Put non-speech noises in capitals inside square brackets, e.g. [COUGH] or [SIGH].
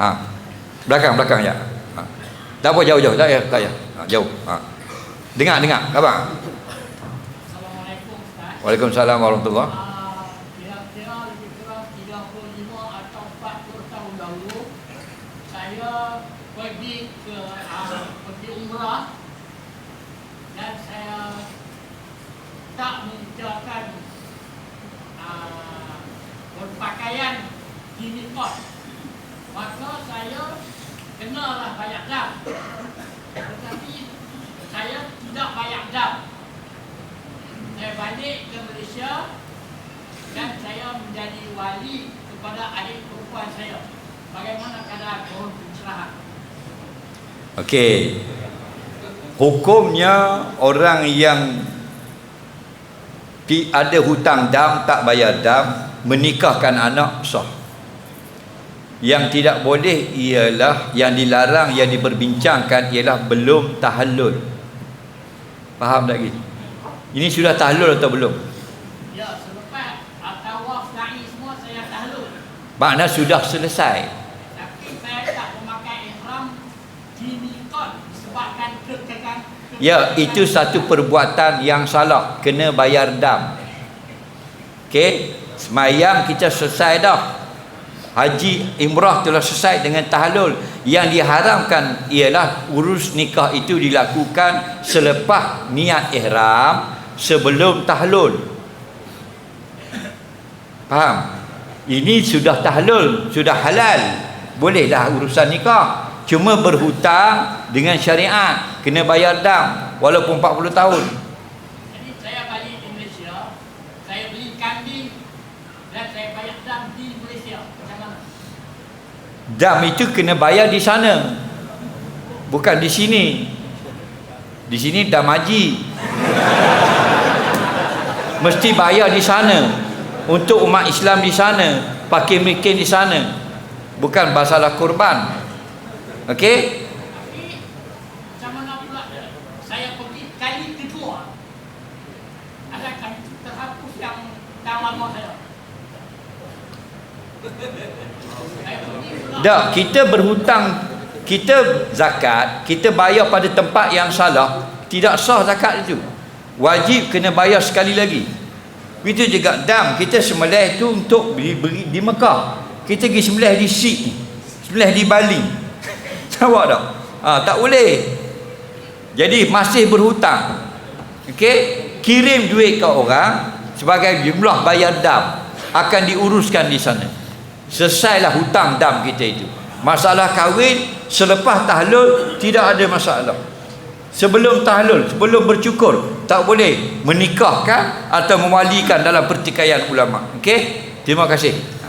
Ha. Belakang belakang ya. Ha. Tak apa jauh-jauh tak ya, tak ya. Ha, jauh. Ha. Dengar dengar, khabar. Assalamualaikum Ustaz. Waalaikumsalam warahmatullahi. Ah, Kira-kira lebih kurang 35 atau 40 tahun dahulu saya pergi ke ah, pergi umrah dan saya tak mengerjakan ah, berpakaian di mikot. Maka saya kenalah bayar dam. Tetapi saya tidak bayar dam. Saya balik ke Malaysia dan saya menjadi wali kepada adik perempuan saya. Bagaimana keadaan mohon pencerahan? Okey. Hukumnya orang yang ada hutang dam tak bayar dam menikahkan anak sah. Yang tidak boleh ialah yang dilarang yang diperbincangkan ialah belum tahallul. Faham tak gitu? Ini sudah tahallul atau belum? Ya, selepas tawaf sa'i semua saya tahlul. Makna sudah selesai. Tapi saya tak memakai ihram di mikot disebabkan kekekan Ya, itu satu perbuatan yang salah. Kena bayar dam. Okey? Semayang kita selesai dah. Haji Imrah telah selesai dengan tahalul. Yang diharamkan ialah urus nikah itu dilakukan selepas niat ihram sebelum tahalul. Faham? Ini sudah tahalul, sudah halal. Bolehlah urusan nikah. Cuma berhutang dengan syariat. Kena bayar dam walaupun 40 tahun. Jadi saya balik di Malaysia, saya beli kambing dan saya bayar dam di Malaysia. Macam mana? Dam itu kena bayar di sana. Bukan di sini. Di sini dam haji. [LAUGHS] Mesti bayar di sana. Untuk umat Islam di sana. Pakai miskin di sana. Bukan masalah kurban. Okey? Tak, kita berhutang kita zakat, kita bayar pada tempat yang salah, tidak sah zakat itu. Wajib kena bayar sekali lagi. Itu juga dam, kita sembelih itu untuk beri, beri di Mekah. Kita pergi sembelih di Sydney. Sembelih di Bali. [LAUGHS] Tahu tak? Ha, tak boleh. Jadi masih berhutang. Okey? Kirim duit ke orang sebagai jumlah bayar dam akan diuruskan di sana. Selesailah hutang dam kita itu. Masalah kahwin selepas tahlul tidak ada masalah. Sebelum tahlul, sebelum bercukur tak boleh menikahkan atau mewalikan dalam pertikaian ulama. Okey? Terima kasih.